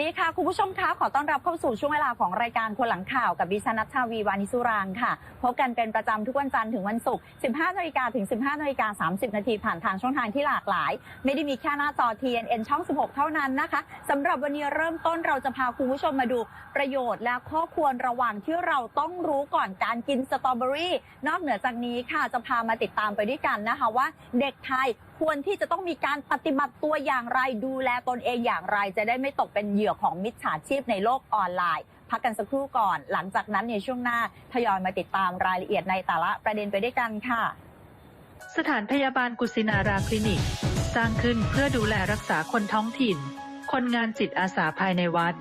สวัสดีค่ะ คุณผู้ชมคะขอต้อนรับเข้าสู่ช่วงเวลาของรายการคนหลังข่าวกับดิฉันนัทชาวีวานิสุรางค์ค่ะ พบกันเป็นประจำทุกวันจันทร์ถึงวันศุกร์ 15นาฬิกาถึง 15นาฬิกา30 นาทีผ่านทางช่องทางที่หลากหลาย ไม่ได้มีแค่หน้าจอ TNN ช่อง 16 เท่านั้นนะคะสำหรับวันนี้เริ่มต้นเราจะพาคุณผู้ชมมาดูประโยชน์และข้อควรระวังที่เราต้องรู้ก่อนการกินสตรอเบอรี่นอกเหนือจากนี้ค่ะจะพามาติดตามไปด้วยกันนะคะว่า เด็กไทย ควรที่จะต้องมีการปฏิบัติตัวอย่างไรดูแลตนเองอย่างไร จะได้ไม่ตกเป็นเหยื่อของมิจฉาชีพในโลกออนไลน์ พักกันสักครู่ก่อน หลังจากนั้นในช่วงหน้าทยอยมาติดตามรายละเอียดในแต่ละประเด็นไปด้วยกันค่ะ สถานพยาบาลกุสินาราคลินิก สร้างขึ้นเพื่อดูแลรักษาคนท้องถิ่น คนงานจิตอาสาภายในวัด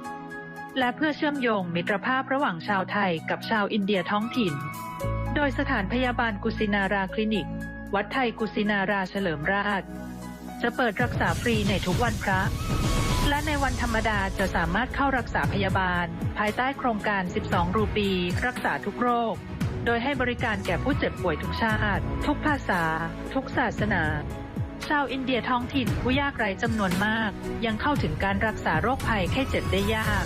และเพื่อเชื่อมโยงมิตรภาพระหว่างชาวไทยกับชาวอินเดียท้องถิ่น โดยสถานพยาบาลกุสินาราคลินิก วัดไทยกุสินาราเฉลิมราช จะเปิดรักษาฟรีในทุกวันพระ และในวันธรรมดาจะสามารถเข้ารักษาพยาบาล ภายใต้โครงการ 12 รูปี รักษาทุกโรค โดยให้บริการแก่ผู้เจ็บป่วยทุกชาติ ทุกภาษา ทุกศาสนา ชาวอินเดียท้องถิ่นผู้ยากไร้จำนวนมาก ยังเข้าถึงการรักษาโรคภัยไข้เจ็บได้ยาก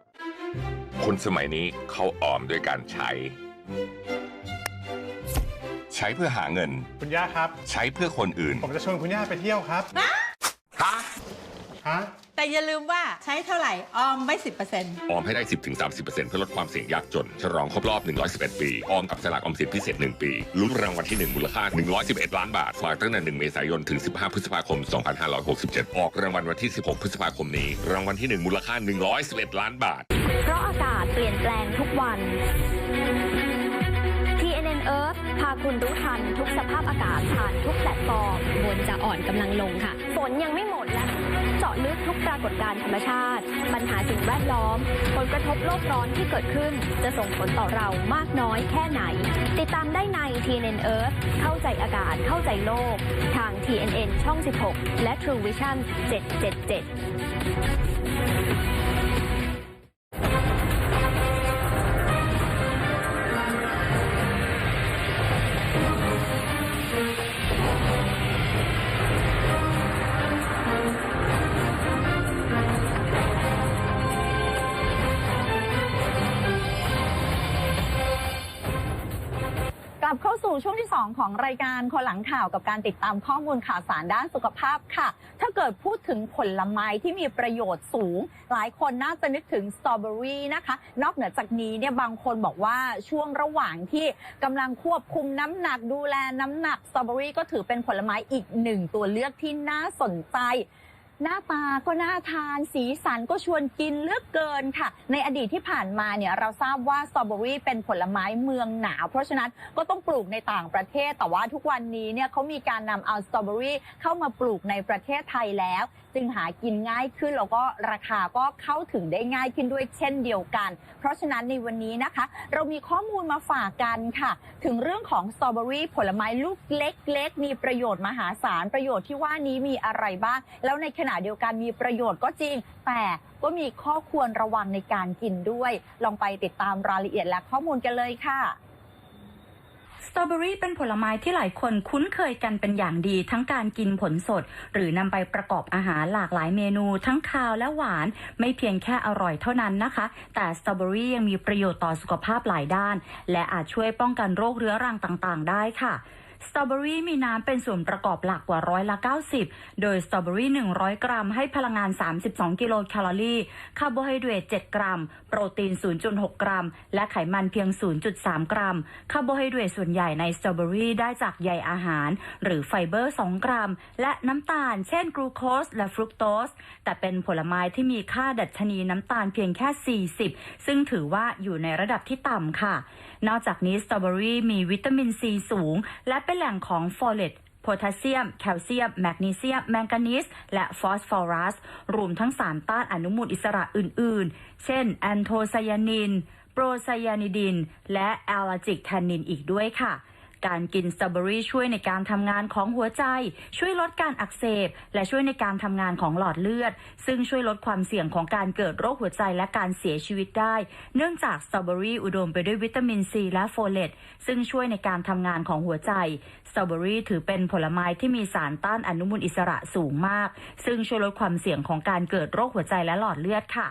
คนสมัยนี้เขาออมด้วยการใช้ ใช้เพื่อหาเงิน คุณย่าครับ ใช้เพื่อคนอื่น ผมจะชวนคุณย่าไปเที่ยวครับฮะฮะแต่อย่าลืมว่าใช้เท่าไหร่ออมไว้สิบเปอร์เซ็นต์ออมให้ได้ 10-30%เพื่อลดความเสี่ยงยากจน ฉลองครบรอบ 111 ปี ออมกับสลากออมสินพิเศษ 1 ปีลุ้นรางวัลที่ 1 มูลค่า 111 ล้านบาทฝากตั้งแต่ 1 เมษายน ถึง 15 พฤษภาคม 2567 ออกรางวัลวันที่ 16 พฤษภาคมนี้ รางวัลที่ 1 มูลค่า 111 ล้านบาทเพราะ อากาศเปลี่ยนแปลงทุกวัน TNN Earth พาคุณรู้ทันทุกสภาพอากาศผ่านทุกแพลตฟอร์มฝนจะอ่อนกำลังลงค่ะ ฝนยังไม่หมดและเจาะลึกทุกปรากฏการณ์ธรรมชาติ ปัญหาสิ่งแวดล้อม ผลกระทบโลกร้อนที่เกิดขึ้น จะส่งผลต่อเรามากน้อยแค่ไหน ติดตามได้ใน TNN Earth เข้าใจอากาศเข้าใจโลก ทาง TNN ช่อง 16 และ True Vision 777 สู่ช่วงที่ 2 ของรายการคนหลังข่าวกับการติดตามข้อมูลข่าวสารด้านสุขภาพค่ะ ถ้าเกิดพูดถึงผลไม้ที่มีประโยชน์สูง หลายคนน่าจะนึกถึงสตรอเบอรี่นะคะ นอกเหนือจากนี้เนี่ยบางคนบอกว่าช่วงระหว่างที่กำลังควบคุมน้ำหนักดูแลน้ำหนักสตรอเบอรี่ก็ถือเป็นผลไม้อีกหนึ่งตัวเลือกที่น่าสนใจ หน้าตาก็น่าทานสีสันก็ชวนกินเหลือกเกินค่ะ ในอดีตที่ผ่านมาเนี่ยเราทราบว่าสตรอเบอรี่เป็นผลไม้เมืองหนาว เพราะฉะนั้นก็ต้องปลูกในต่างประเทศ แต่ว่าทุกวันนี้เนี่ยเขามีการนำเอาสตรอเบอรี่เข้ามาปลูกในประเทศไทยแล้วจึงหากินง่ายขึ้นแล้วก็ราคาก็เข้าถึงได้ง่ายขึ้นด้วยเช่นเดียวกัน เพราะฉะนั้นในวันนี้นะคะ เรามีข้อมูลมาฝากกันค่ะ ถึงเรื่องของสตรอเบอรี่ผลไม้ลูกเล็ก ๆ มีประโยชน์มหาศาลประโยชน์ที่ว่านี้มีอะไรบ้าง แล้วในขณะเดียวกันมีประโยชน์ก็จริง แต่ก็มีข้อควรระวังในการกินด้วย ลองไปติดตามรายละเอียดและข้อมูลกันเลยค่ะ สตรอเบอรี่เป็นผลไม้ที่หลายคนคุ้นเคยกันเป็นอย่างดีทั้งการกินผลสด หรือนำไปประกอบอาหารหลากหลายเมนู ทั้งคาวและหวาน ไม่เพียงแค่อร่อยเท่านั้นนะคะ แต่สตรอเบอรี่ยังมีประโยชน์ต่อสุขภาพหลายด้าน และอาจช่วยป้องกันโรคเรื้อรังต่างๆ ได้ค่ะ สตรอเบอรี่มีน้ำเป็นส่วนประกอบหลักกว่าร้อยละ 90 โดยสตรอเบอรี่ 100 กรัม ให้พลังงาน 32 กิโลแคลอรี่ คาร์โบไฮเดรต 7 กรัม โปรตีน 0.6 กรัม และไขมันเพียง 0.3 กรัม คาร์โบไฮเดรตส่วนใหญ่ในสตรอเบอรี่ได้จากใยอาหาร หรือไฟเบอร์ 2 กรัม และน้ำตาล เช่นกรูโคสและฟรุกโตส แต่เป็นผลไม้ที่มีค่าดัชนีน้ำตาลเพียงแค่ 40 ซึ่งถือว่าอยู่ในระดับที่ต่ำค่ะ นอกจากนี้สตรอเบอรี่มีวิตามินซีสูง และเป็นแหล่งของโฟเลตโพแทสเซียม แคลเซียม แมกนีเซียม แมงกานีส และฟอสฟอรัส รวมทั้งสารต้านอนุมูลอิสระอื่น ๆ เช่น แอนโทไซยานิน โปรไซยานิดิน และแอลลาจิกแทนนินอีกด้วยค่ะ การกินสตรอเบอรี่ช่วยในการทำงานของหัวใจ ช่วยลดการอักเสบ และช่วยในการทำงานของหลอดเลือด ซึ่งช่วยลดความเสี่ยงของการเกิดโรคหัวใจและการเสียชีวิตได้ เนื่องจากสตรอเบอรี่อุดมไปด้วยวิตามินซีและโฟเลตซึ่งช่วยในการทำงานของหัวใจสตรอเบอรี่ถือเป็นผลไม้ที่มีสารต้านอนุมูลอิสระสูงมาก ซึ่งช่วยลดความเสี่ยงของการเกิดโรคหัวใจและหลอดเลือดค่ะ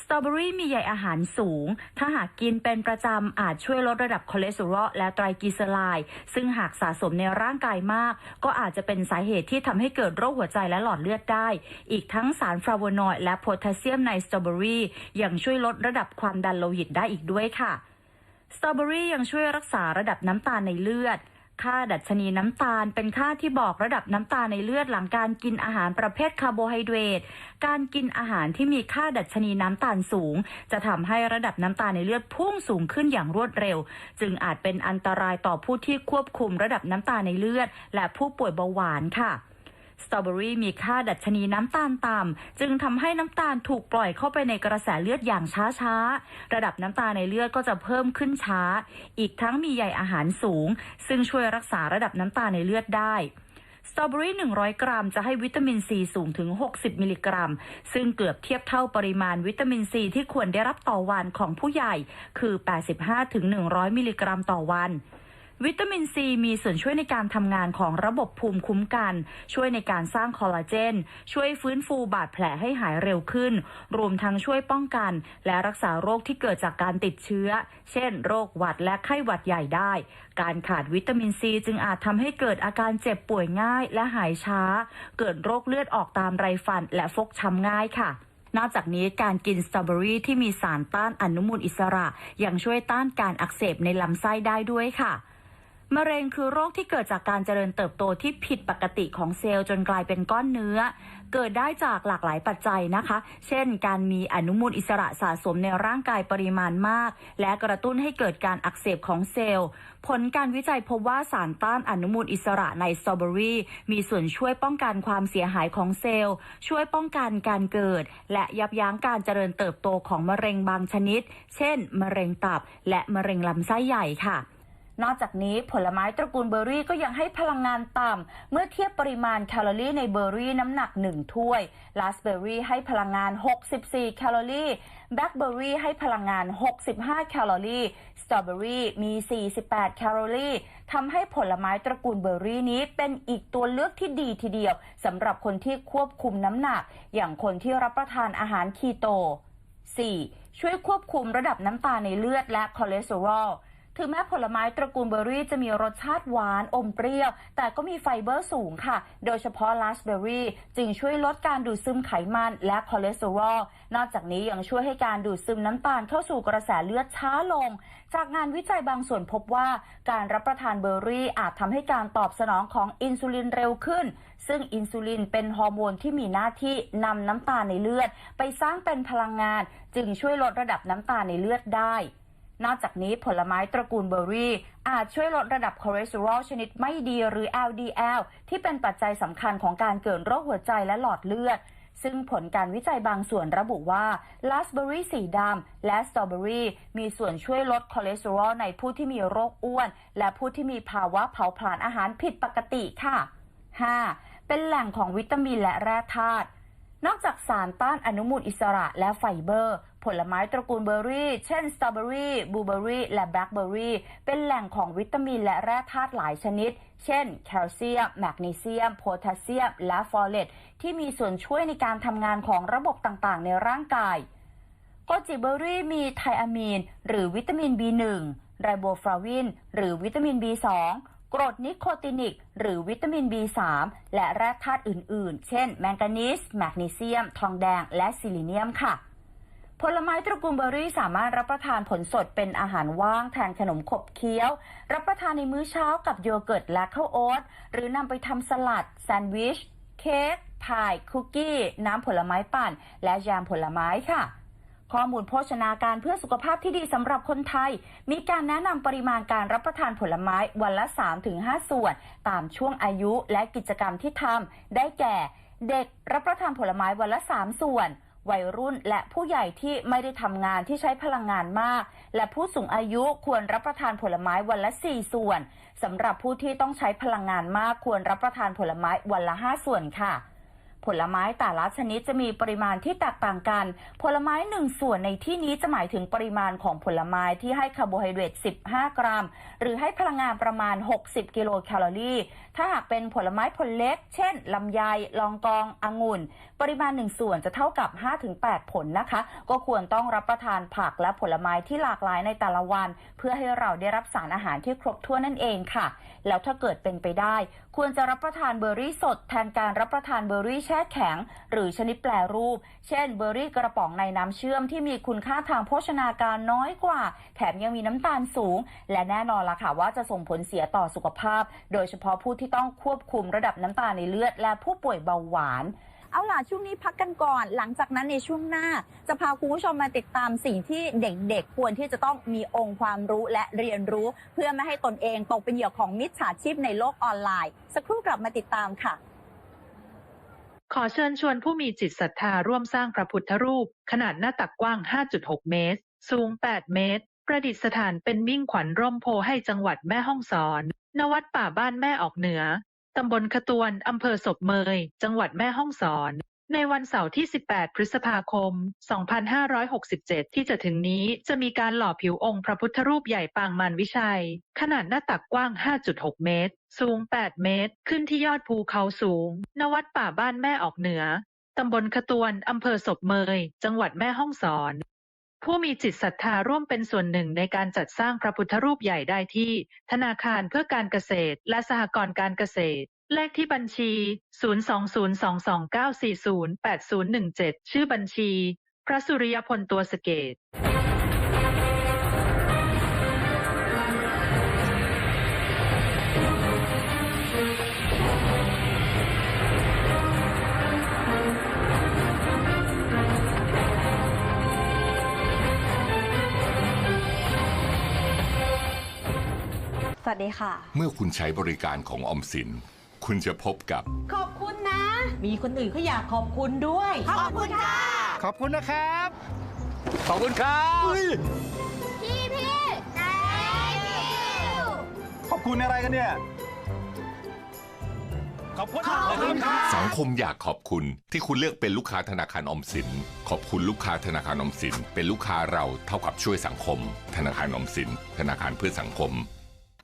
สตรอเบอรี่มีใยอาหารสูง ถ้าหากกินเป็นประจำ อาจช่วยลดระดับคอเลสเตอรอลและไตรกลีเซอไรด์ ซึ่งหากสะสมในร่างกายมาก ก็อาจจะเป็นสาเหตุที่ทำให้เกิดโรคหัวใจและหลอดเลือดได้ อีกทั้งสารฟลาโวนอยด์และโพแทสเซียมในสตรอเบอรี่ยังช่วยลดระดับความดันโลหิตได้อีกด้วยค่ะ สตรอเบอรี่ยังช่วยรักษาระดับน้ำตาลในเลือด ค่าดัชนีน้ำตาล เป็นค่าที่บอกระดับน้ำตาลในเลือดหลังการกินอาหารประเภทคาร์โบไฮเดรต การกินอาหารที่มีค่าดัชนีน้ำตาลสูง จะทำให้ระดับน้ำตาลในเลือดพุ่งสูงขึ้นอย่างรวดเร็ว จึงอาจเป็นอันตรายต่อผู้ที่ควบคุมระดับน้ำตาลในเลือด และผู้ป่วยเบาหวานค่ะ สตรอเบอรี่มีค่าดัชนีน้ำตาลต่ำจึงทำให้น้ำตาลถูกปล่อยเข้าไปในกระแสเลือดอย่างช้าๆ ระดับน้ำตาลในเลือดก็จะเพิ่มขึ้นช้า อีกทั้งมีใยอาหารสูง ซึ่งช่วยรักษาระดับน้ำตาลในเลือดได้สตรอเบอรี่ 100 กรัม จะให้วิตามินซีสูงถึง 60 มิลลิกรัม ซึ่งเกือบเทียบเท่าปริมาณวิตามินซีที่ควรได้รับต่อวันของผู้ใหญ่ คือ 85ถึง100 มิลลิกรัมต่อวัน วิตามินซีมีส่วนช่วยในการทำงานของระบบภูมิคุ้มกัน ช่วยในการสร้างคอลลาเจน ช่วยฟื้นฟูบาดแผลให้หายเร็วขึ้น รวมทั้งช่วยป้องกัน และรักษาโรคที่เกิดจากการติดเชื้อ เช่น โรคหวัดและไข้หวัดใหญ่ได้ การขาดวิตามินซีจึงอาจทำให้เกิดอาการเจ็บป่วยง่ายและหายช้า เกิดโรคเลือดออกตามไรฟัน และฟกช้ำง่ายค่ะนอกจากนี้การกินสตรอเบอรี่ที่มีสารต้านอนุมูลอิสระ ยังช่วยต้านการอักเสบในลำไส้ได้ด้วยค่ะ มะเร็งคือโรคที่เกิดจากการเจริญเติบโตที่ผิดปกติของเซลล์จนกลายเป็นก้อนเนื้อ เกิดได้จากหลากหลายปัจจัยนะคะ เช่น การมีอนุมูลอิสระสะสมในร่างกายปริมาณมาก และกระตุ้นให้เกิดการอักเสบของเซลล์ ผลการวิจัยพบว่าสารต้านอนุมูลอิสระในสตรอเบอรี่มีส่วนช่วยป้องกันความเสียหายของเซลล์ ช่วยป้องกันการเกิด และยับยั้งการเจริญเติบโตของมะเร็งบางชนิด เช่น มะเร็งตับ และมะเร็งลำไส้ใหญ่ค่ะ นอกจากนี้ผลไม้ตระกูลเบอร์รี่ก็ยังให้พลังงานต่ำ เมื่อเทียบปริมาณแคลอรี่ในเบอร์รี่น้ำหนัก 1 ถ้วยลาสเบอร์รี่ให้พลังงาน 64 แคลอรี่แบล็คเบอร์รี่ให้พลังงาน 65 แคลอรี่ สตรอเบอรี่มี 48 แคลอรี่ทำให้ผลไม้ตระกูลเบอร์รี่นี้เป็นอีกตัวเลือกที่ดีทีเดียวสำหรับคนที่ควบคุมน้ำหนัก อย่างคนที่รับประทานอาหารคีโต 4. ช่วยควบคุมระดับน้ำตาลในเลือดและคอเลสเตอรอล ถึงแม้ผลไม้ตระกูลเบอร์รี่จะมีรสชาติหวานอมเปรี้ยว แต่ก็มีไฟเบอร์สูงค่ะ โดยเฉพาะราสเบอร์รี่จึงช่วยลดการดูดซึมไขมันและคอเลสเตอรอล นอกจากนี้ยังช่วยให้การดูดซึมน้ำตาลเข้าสู่กระแสเลือดช้าลง จากงานวิจัยบางส่วนพบว่าการรับประทานเบอร์รี่อาจทำให้การตอบสนองของอินซูลินเร็วขึ้น ซึ่งอินซูลินเป็นฮอร์โมนที่มีหน้าที่นำน้ำตาลในเลือด ไปสร้างเป็นพลังงาน จึงช่วยลดระดับน้ำตาลในเลือดได้ นอกจากนี้ผลไม้ตระกูลเบอร์รี่ อาจช่วยลดระดับคอเลสเตอรอลชนิดไม่ดีหรือ LDL ที่เป็นปัจจัยสำคัญของการเกิดโรคหัวใจและหลอดเลือด ซึ่งผลการวิจัยบางส่วนระบุว่าลาสเบอร์รี่สีดำและสตรอเบอรี่มีส่วนช่วยลดคอเลสเตอรอลในผู้ที่มีโรคอ้วน และผู้ที่มีภาวะเผาผลาญอาหารผิดปกติค่ะ 5. เป็นแหล่งของวิตามินและแร่ธาตุ นอกจากสารต้านอนุมูลอิสระและไฟเบอร์ ผลไม้ตระกูลเบอร์รี่ เช่น สตรอเบอรี่ บลูเบอรี่ และแบล็คเบอร์รี่ เป็นแหล่งของวิตามินและแร่ธาตุหลายชนิด เช่น แคลเซียม แมกนีเซียม โพแทสเซียม และฟอเลต ที่มีส่วนช่วยในการทำงานของระบบต่างๆ ในร่างกาย โกจิเบอร์รี่มีไทอะมีน หรือวิตามิน B1 ไรโบฟลาวิน หรือวิตามิน B2 กรดนิโคตินิก หรือวิตามิน B3 และแร่ธาตุอื่นๆ เช่น แมงกานีสแมกนีเซียม ทองแดง และซิลิเนียมค่ะ ผลไม้ตระกูลเบอร์รี่สามารถรับประทานผลสดเป็นอาหารว่างแทนขนมขบเคี้ยว รับประทานในมื้อเช้ากับโยเกิร์ตและข้าวโอ๊ตหรือนำไปทำสลัด แซนด์วิช เค้กพาย คุกกี้ น้ำผลไม้ปั่น และแยมผลไม้ค่ะ ข้อมูลโภชนาการเพื่อสุขภาพที่ดีสำหรับคนไทย มีการแนะนำปริมาณการรับประทานผลไม้วันละ 3-5 ส่วน ตามช่วงอายุและกิจกรรมที่ทำได้แก่ เด็กรับประทานผลไม้วันละ 3 ส่วน วัยรุ่นและผู้ใหญ่ที่ไม่ได้ทำงานที่ใช้พลังงานมาก และผู้สูงอายุควรรับประทานผลไม้วันละ 4 ส่วนสำหรับผู้ที่ต้องใช้พลังงานมากควรรับประทานผลไม้วันละ 5 ส่วนค่ะ ผลไม้แต่ละชนิดจะมีปริมาณที่แตกต่างกัน ผลไม้หนึ่งส่วนในที่นี้จะหมายถึงปริมาณของผลไม้ที่ให้คาร์โบไฮเดรต 15 กรัม หรือให้พลังงานประมาณ 60 กิโลแคลอรี่ ถ้าหากเป็นผลไม้ผลเล็ก เช่น ลำไย ลองกอง องุ่น ปริมาณหนึ่งส่วนจะเท่ากับ 5-8 ผลนะคะ ก็ควรต้องรับประทานผักและผลไม้ที่หลากหลายในแต่ละวัน เพื่อให้เราได้รับสารอาหารที่ครบถ้วนนั่นเองค่ะ แล้วถ้าเกิดเป็นไปได้ ควรจะรับประทานเบอร์รี่สดแทนการรับประทานเบอร์รี่แช่ช่แข็ง หรือชนิดแปรรูป เช่นเบอร์รี่กระป๋องในน้ำเชื่อมที่มีคุณค่าทางโภชนาการน้อยกว่า แถมยังมีน้ำตาลสูง และแน่นอนละค่ะว่าจะส่งผลเสียต่อสุขภาพ โดยเฉพาะผู้ที่ต้องควบคุมระดับน้ำตาลในเลือด และผู้ป่วยเบาหวานเอาล่ะ ช่วงนี้พักกันก่อน หลังจากนั้นในช่วงหน้า จะพาคุณผู้ชมมาติดตามสิ่งที่เด็กๆ ควรที่จะต้องมีองค์ความรู้และเรียนรู้ เพื่อไม่ให้ตนเองตกเป็นเหยื่อของมิจฉาชีพในโลกออนไลน์ สักครู่กลับมาติดตามค่ะ ขอเชิญชวนผู้มีจิตศรัทธาร่วมสร้างพระพุทธรูป ขนาดหน้าตักกว้าง 5.6 เมตร สูง 8 เมตร ประดิษฐานเป็นมิ่งขวัญร่มโพให้จังหวัดแม่ฮ่องสอน ณ วัดป่าบ้านแม่ออกเหนือ ตำบลขตวน อำเภอศพเมย จังหวัดแม่ฮ่องสอน ในวันเสาร์ที่ 18 พฤษภาคม 2567 ที่จะถึงนี้จะมีการหล่อผิวองค์พระพุทธรูปใหญ่ปางมารวิชัย ขนาดหน้าตักกว้าง 5.6 เมตร สูง 8 เมตร ขึ้นที่ยอดภูเขาสูง ณ วัดป่าบ้านแม่ออกเหนือ ตำบลขตวน อำเภอศพเมย จังหวัดแม่ฮ่องสอน ผู้มีจิตศรัทธาร่วมเป็นส่วนหนึ่งในการจัดสร้างพระพุทธรูปใหญ่ได้ที่ ธนาคารเพื่อการเกษตร และสหกรณ์การเกษตร เลขที่บัญชี02022908017ชื่อบัญชี พระสุริยพล ตัวสเกตสวัสดีค่ะ เมื่อคุณใช้บริการของออมสิน คุณจะพบกับ ขอบคุณนะ มีคนอื่นเขาอยากขอบคุณด้วย ขอบคุณค่ะ ขอบคุณนะครับ ขอบคุณครับ พี่พี่ขอบคุณอะไรกันเนี่ย ขอบคุณขอบคุณครับ สังคมอยากขอบคุณที่คุณเลือกเป็นลูกค้าธนาคารออมสิน ขอบคุณลูกค้าธนาคารออมสิน เป็นลูกค้าเราเท่ากับช่วยสังคม ธนาคารออมสิน ธนาคารเพื่อสังคม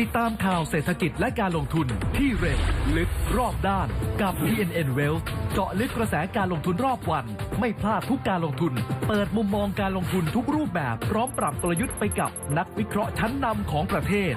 ติดตามข่าวเศรษฐกิจและการลงทุนที่เร็วลึกรอบด้านกับ TNN Wealth เจาะลึกกระแสการลงทุนรอบวัน ไม่พลาดทุกการลงทุน เปิดมุมมองการลงทุนทุกรูปแบบ พร้อมปรับกลยุทธ์ไปกับนักวิเคราะห์ชั้นนำของประเทศ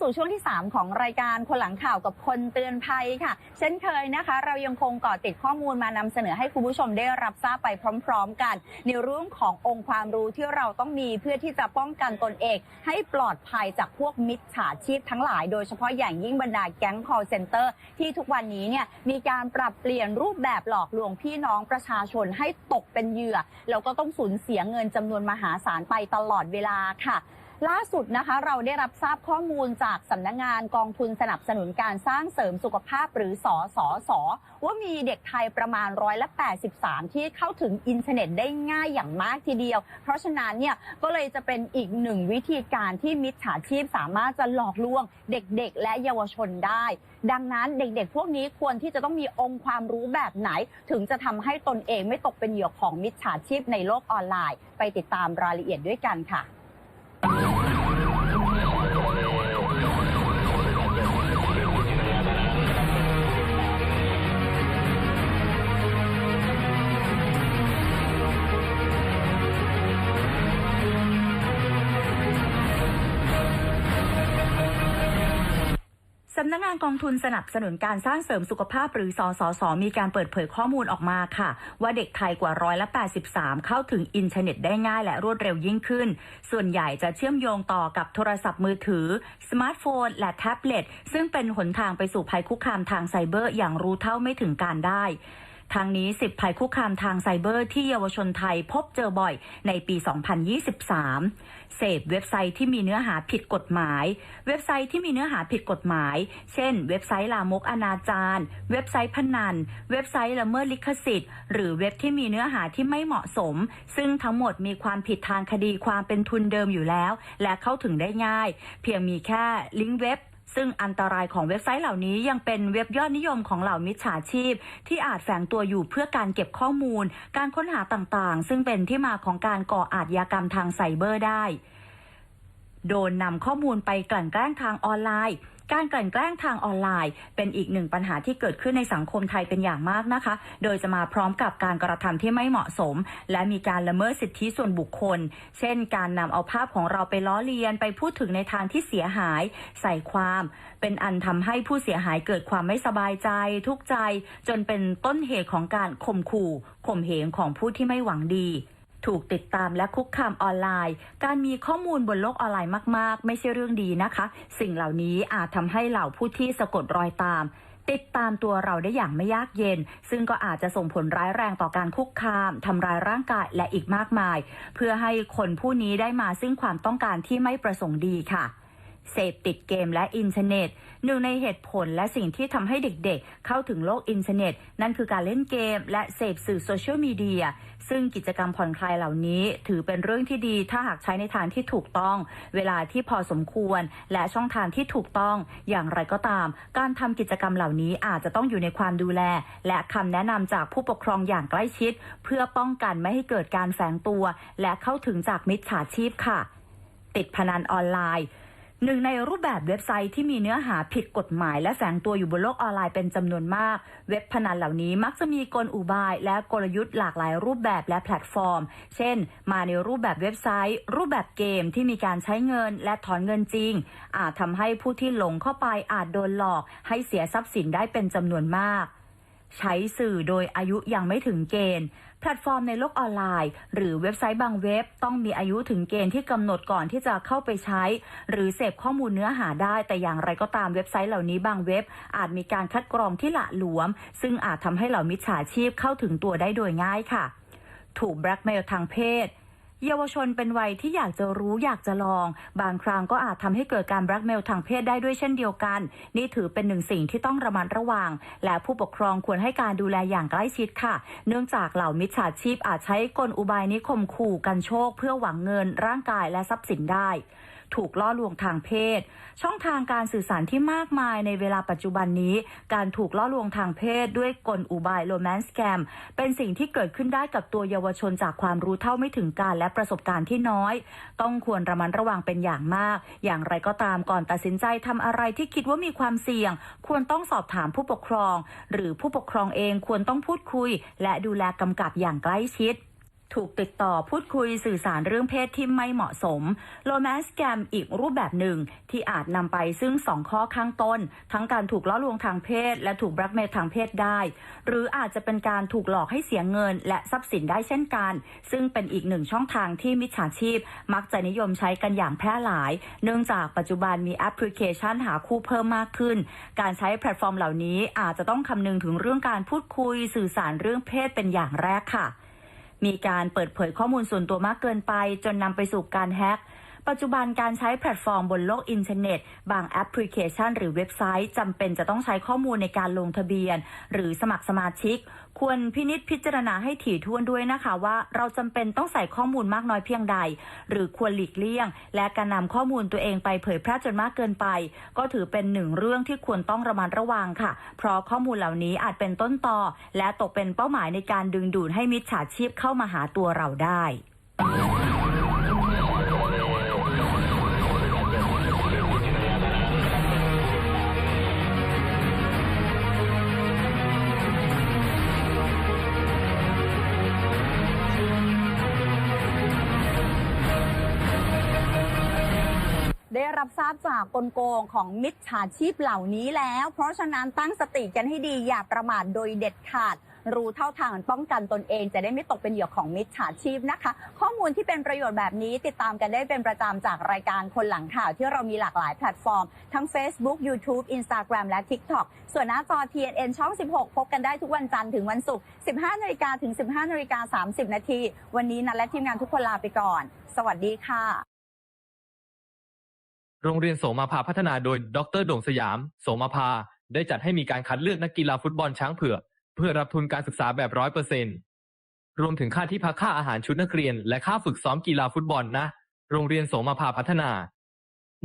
สู่ช่วงที่ 3 ของรายการคนหลังข่าวกับคนเตือนภัยค่ะ เช่นเคยนะคะ เรายังคงเกาะติดข้อมูลมานำเสนอให้คุณผู้ชมได้รับทราบไปพร้อม ๆ กัน ในเรื่องขององค์ความรู้ที่เราต้องมีเพื่อที่จะป้องกันตนเอง ให้ปลอดภัยจากพวกมิจฉาชีพทั้งหลาย โดยเฉพาะอย่างยิ่งบรรดาแก๊ง call center ที่ทุกวันนี้เนี่ยมีการปรับเปลี่ยนรูปแบบหลอกลวงพี่น้องประชาชนให้ตกเป็นเหยื่อแล้วก็ต้องสูญเสียเงินจำนวนมหาศาลไปตลอดเวลาค่ะ ล่าสุดนะคะ เราได้รับทราบข้อมูลจากสำนักงานกองทุนสนับสนุนการสร้างเสริมสุขภาพหรือสอสอสอว่ามีเด็กไทยประมาณร้อยละ83 ที่เข้าถึงอินเทอร์เน็ตได้ง่ายอย่างมากทีเดียว เพราะฉะนั้นเนี่ยก็เลยจะเป็นอีกหนึ่งวิธีการที่มิจฉาชีพสามารถจะหลอกลวง เด็กๆ และเยาวชนได้ ดังนั้นเด็กๆ พวกนี้ควรที่จะต้องมีองค์ความรู้แบบไหน ถึงจะทำให้ตนเองไม่ตกเป็นเหยื่อของมิจฉาชีพในโลกออนไลน์ ไปติดตามรายละเอียดด้วยกันค่ะ นักงานกองทุนสนับสนุนการสร้างเสริมสุขภาพหรือสสส มีการเปิดเผยข้อมูลออกมาค่ะ ว่าเด็กไทยกว่าร้อยละ 83 เข้าถึงอินเทอร์เน็ตได้ง่ายและรวดเร็วยิ่งขึ้น ส่วนใหญ่จะเชื่อมโยงต่อกับโทรศัพท์มือถือ สมาร์ทโฟน และแท็บเล็ตซึ่งเป็นหนทางไปสู่ภัยคุกคามทางไซเบอร์อย่างรู้เท่าไม่ถึงการได้ ทางนี้ 10 ภัยคุกคามทางไซเบอร์ที่เยาวชนไทยพบเจอบ่อยในปี 2023 เสพเว็บไซต์ที่มีเนื้อหาผิดกฎหมาย เว็บไซต์ที่มีเนื้อหาผิดกฎหมาย เช่น เว็บไซต์ลามกอนาจารเว็บไซต์พนัน เว็บไซต์ละเมิดลิขสิทธิ์ หรือเว็บที่มีเนื้อหาที่ไม่เหมาะสม ซึ่งทั้งหมดมีความผิดทางคดีความเป็นทุนเดิมอยู่แล้ว และเข้าถึงได้ง่าย เพียงมีแค่ลิงก์เว็บ ซึ่งอันตรายของเว็บไซต์เหล่านี้ยังเป็นเว็บยอดนิยมของเหล่ามิจฉาชีพ ที่อาจแฝงตัวอยู่เพื่อการเก็บข้อมูล การค้นหาต่างๆ ซึ่งเป็นที่มาของการก่ออาชญากรรมทางไซเบอร์ได้ โดนนำข้อมูลไปกลั่นแกล้งทางออนไลน์ การกลั่นแกล้งทางออนไลน์ เป็นอีกหนึ่งปัญหาที่เกิดขึ้นในสังคมไทยเป็นอย่างมากนะคะ โดยจะมาพร้อมกับการกระทำที่ไม่เหมาะสม และมีการละเมิดสิทธิส่วนบุคคล เช่น การนำเอาภาพของเราไปล้อเลียนไปพูดถึงในทางที่เสียหาย ใส่ความ เป็นอันทำให้ผู้เสียหายเกิดความไม่สบายใจ ทุกข์ใจ จนเป็นต้นเหตุของการข่มขู่ข่มเหงของผู้ที่ไม่หวังดี ถูกติดตามและคุกคามออนไลน์ การมีข้อมูลบนโลกออนไลน์มาก ๆ ไม่ใช่เรื่องดีนะคะ สิ่งเหล่านี้อาจทำให้เหล่าผู้ที่สะกดรอยตามติดตามตัวเราได้อย่างไม่ยากเย็น ซึ่งก็อาจจะส่งผลร้ายแรงต่อการคุกคาม ทำร้ายร่างกายและอีกมากมาย เพื่อให้คนผู้นี้ได้มาซึ่งความต้องการที่ไม่ประสงค์ดีค่ะ เสพติดเกมและอินเทอร์เน็ตหนึ่งในเหตุผลและสิ่งที่ทำให้เด็กๆ เข้าถึงโลกอินเทอร์เน็ต นั่นคือการเล่นเกม และเสพสื่อโซเชียลมีเดียซึ่งกิจกรรมผ่อนคลายเหล่านี้ ถือเป็นเรื่องที่ดีถ้าหากใช้ในทางที่ถูกต้อง เวลาที่พอสมควร และช่องทางที่ถูกต้อง อย่างไรก็ตาม การทำกิจกรรมเหล่านี้อาจจะต้องอยู่ในความดูแล และคำแนะนำจากผู้ปกครองอย่างใกล้ชิด เพื่อป้องกันไม่ให้เกิดการแฝงตัว และเข้าถึงจากมิจฉาชีพค่ะ ติดพนันออนไลน์ หนึ่งในรูปแบบเว็บไซต์ที่มีเนื้อหาผิดกฎหมาย และแฝงตัวอยู่บนโลกออนไลน์เป็นจำนวนมาก เว็บพนันเหล่านี้มักจะมีกลอุบาย และกลยุทธ์หลากหลายรูปแบบและแพลตฟอร์ม เช่น มาในรูปแบบเว็บไซต์ รูปแบบเกมที่มีการใช้เงินและถอนเงินจริง อาจทำให้ผู้ที่หลงเข้าไปอาจโดนหลอก ให้เสียทรัพย์สินได้เป็นจำนวนมาก ใช้สื่อโดยอายุยังไม่ถึงเกณฑ์ แพลตฟอร์มในโลกออนไลน์ หรือเว็บไซต์บางเว็บต้องมีอายุถึงเกณฑ์ที่กำหนดก่อนที่จะเข้าไปใช้ หรือเสพข้อมูลเนื้อหาได้ แต่อย่างไรก็ตามเว็บไซต์เหล่านี้บางเว็บ อาจมีการคัดกรองที่ละหลวม ซึ่งอาจทำให้เหล่ามิจฉาชีพเข้าถึงตัวได้โดยง่ายค่ะ ถูกแบล็กเมลทางเพศ เยาวชนเป็นวัยที่อยากจะรู้อยากจะลอง บางครั้งก็อาจทำให้เกิดการแบล็กเมลทางเพศได้ด้วยเช่นเดียวกัน นี่ถือเป็นหนึ่งสิ่งที่ต้องระมัดระวัง และผู้ปกครองควรให้การดูแลอย่างใกล้ชิดค่ะ เนื่องจากเหล่ามิจฉาชีพอาจใช้กลอุบายนี้ข่มขู่กันโชค เพื่อหวังเงินร่างกายและทรัพย์สินได้ ถูกล่อลวงทางเพศ ช่องทางการสื่อสารที่มากมายในเวลาปัจจุบันนี้ การถูกล่อลวงทางเพศด้วยกลอุบายโรแมนต์แกมเป็นสิ่งที่เกิดขึ้นได้กับตัวเยาวชนจากความรู้เท่าไม่ถึงการและประสบการณ์ที่น้อย ต้องควรระมัดระวังเป็นอย่างมาก อย่างไรก็ตามก่อนตัดสินใจทำอะไรที่คิดว่ามีความเสี่ยง ควรต้องสอบถามผู้ปกครอง หรือผู้ปกครองเองควรต้องพูดคุย และดูแลกำกับอย่างใกล้ชิด ถูกติดต่อพูดคุยสื่อสารเรื่องเพศที่ไม่เหมาะสมโรแมนต์แกมอีกรูปแบบหนึ่งที่อาจนำไปซึ่งสองข้อข้างต้น ทั้งการถูกล่อลวงทางเพศ และถูกแบล็กเมลทางเพศได้ หรืออาจจะเป็นการถูกหลอกให้เสียเงิน และทรัพย์สินได้เช่นกัน ซึ่งเป็นอีกหนึ่งช่องทางที่มิจฉาชีพ มักจะนิยมใช้กันอย่างแพร่หลาย เนื่องจากปัจจุบันมีแอปพลิเคชันหาคู่เพิ่มมากขึ้น การใช้แพลตฟอร์มเหล่านี้อาจจะต้องคำนึงถึงเรื่องการพูดคุยสื่อสารเรื่องเพศเป็นอย่างแรกค่ะ มีการเปิดเผยข้อมูลส่วนตัวมากเกินไป จนนำไปสู่การแฮ็ก ปัจจุบันการใช้แพลตฟอร์มบนโลกอินเทอร์เน็ต บางแอปพลิเคชัน หรือเว็บไซต์จำเป็นจะต้องใช้ข้อมูลในการลงทะเบียน หรือสมัครสมาชิก ควรพินิษพิจารณาให้ถี่ถ้วนด้วยนะคะว่าเราจำเป็นต้องใส่ข้อมูลมากน้อยเพียงใด หรือควรหลีกเลี่ยง และการนำข้อมูลตัวเองไปเผยแพร่จนมากเกินไป ก็ถือเป็นหนึ่งเรื่องที่ควรต้องระมัดระวังค่ะ เพราะข้อมูลเหล่านี้อาจเป็นต้นตอและตกเป็นเป้าหมายในการดึงดูดให้มิจฉาชีพเข้ามาหาตัวเราได้ รับทราบจากกลโกงของมิจฉาชีพเหล่านี้แล้ว เพราะฉะนั้นตั้งสติกันให้ดีอย่าประมาทโดยเด็ดขาด รู้เท่าทางป้องกันตนเอง จะได้ไม่ตกเป็นเหยื่อของมิจฉาชีพนะคะ ข้อมูลที่เป็นประโยชน์แบบนี้ติดตามกันได้เป็นประจำจากรายการคนหลังข่าวที่เรามีหลากหลายแพลตฟอร์ม ทั้ง Facebook YouTube Instagram และ TikTok ส่วนหน้าจอ TNN ช่อง 16 พบกันได้ทุกวันจันทร์ถึงวันศุกร์ 15นาฬิกาถึง 15นาฬิกา30 นาที วันนี้นันและทีมงานทุกคนลาไปก่อน สวัสดีค่ะ โรงเรียนโสมาภาพัฒนาโดย ดรโด่งสยาม โสมาภา ได้จัดให้มีการคัดเลือกนักกีฬาฟุตบอลช้างเผือก เพื่อรับทุนการศึกษาแบบร้อยเปอร์เซ็นรวมถึงค่าที่พักค่าอาหารชุดนักเรียน และค่าฝึกซ้อมกีฬาฟุตบอลนะ โรงเรียนโสมาภาพัฒนา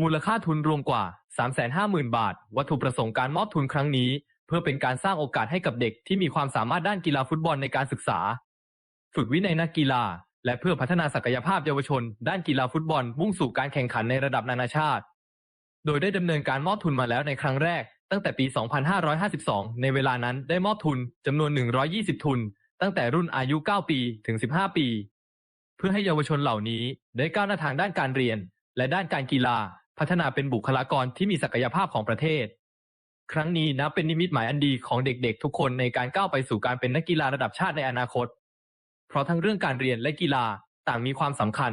มูลค่าทุนรวมกว่า 350,000 บาท วัตถุประสงค์การมอบทุนครั้งนี้ เพื่อเป็นการสร้างโอกาสให้กับเด็กที่มีความสามารถด้านกีฬาฟุตบอลในการศึกษา ฝึกวินัยนักกีฬา และเพื่อพัฒนาศักยภาพเยาวชน ด้านกีฬาฟุตบอลมุ่งสู่การแข่งขันในระดับนานาชาติ โดยได้ดำเนินการมอบทุนมาแล้วในครั้งแรก ตั้งแต่ปี 2552 ในเวลานั้นได้มอบทุนจำนวน 120 ทุน ตั้งแต่รุ่นอายุ 9 ปีถึง 15 ปี เพื่อให้เยาวชนเหล่านี้ได้ก้าวหน้าทางด้านการเรียน และด้านการกีฬา พัฒนาเป็นบุคลากรที่มีศักยภาพของประเทศ ครั้งนี้นับเป็นนิมิตหมายอันดีของเด็กๆ ทุกคนในการก้าวไปสู่การเป็นนักกีฬาระดับชาติในอนาคต เพราะทั้งเรื่องการเรียนและกีฬาต่างมีความสำคัญ